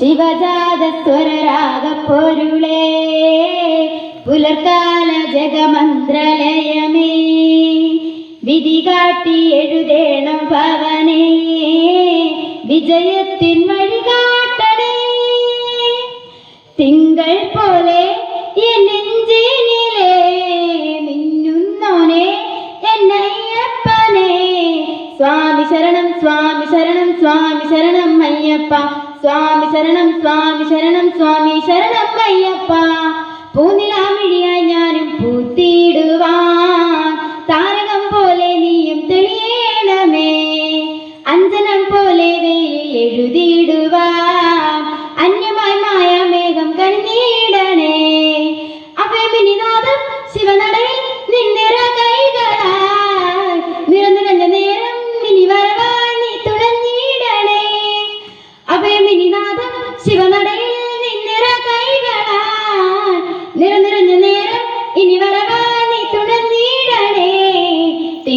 ശിവജാത സ്വരരാഗപ്പൊരുളേ പുലർക്കാല ജഗമന്ത്രലയമേ വിധി കാട്ടി എഴുതേണം ഭവനേ വിജയത്തിൻ വഴി കാട്ടണേ തിങ്കൾ പോലെ സ്വാമി ശരണം സ്വാമി ശരണം സ്വാമി ശരണം അയ്യപ്പ. സ്വാമി ശരണം സ്വാമി ശരണം സ്വാമി ശരണം അയ്യപ്പ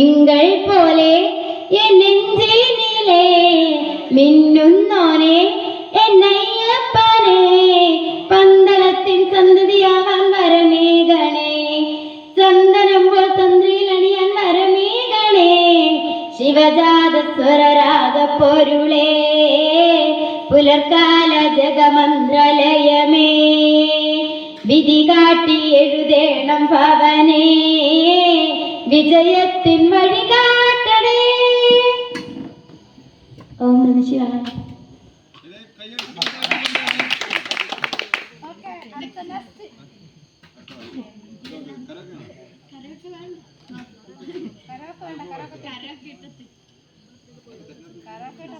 തിങ്കൾ പോലെ എൻ നെഞ്ചിനിലെ മിന്നുന്നോനെ എന്നയ്യപ്പനെ പന്തളത്തിൻ സന്തതിയാവാൻ വരമേകണേ ചന്ദനം പോൽ ചന്ദ്രയിലണിയാൻ വരമേകണേ ശിവജാത സ്വരരാഗ പൊരുളേ പുലർക്കാല ജഗമന്ത്രലയമേ. വിധി കാട്ടി എഴുതേണം ഭവനേ. വിജയത്തിൻ വഴി കാട്ടണേ. ഓം നമ ശിവായ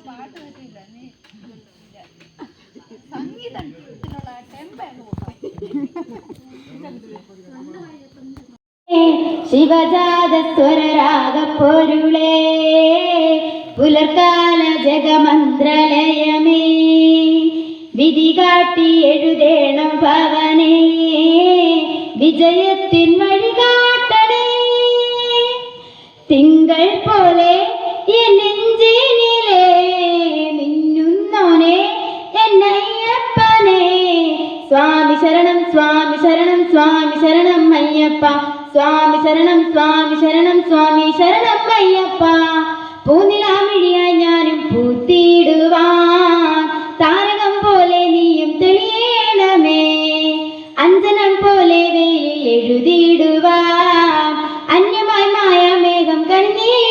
പാട്ട് പറ്റില്ല നീ. ശിവജാത സ്വരരാഗ പൊരുളേ പുലർക്കാല ജഗമന്ത്രലയമേ വിധി കാട്ടി എഴുതേണം ഭവനേ വിജയത്തിൻ വഴി കാട്ടണേ തിങ്കൾ പോലെ സ്വാമി ശരണം സ്വാമി ശരണം സ്വാമി ശരണം അയ്യപ്പ. സ്വാമി ശരണം സ്വാമി ശരണം സ്വാമി ശരണം അയ്യപ്പ. പൂനിലാമിഴിയായി ഞാനും പൂത്തിയിടുവാൻ. താരകം പോലെ നീയും തെളിയണമേ. അഞ്ജനം പോലെ വെയിൽ എഴുതിയിടുവാൻ. അന്യമായി മായാമേഘം കണ്ണീർ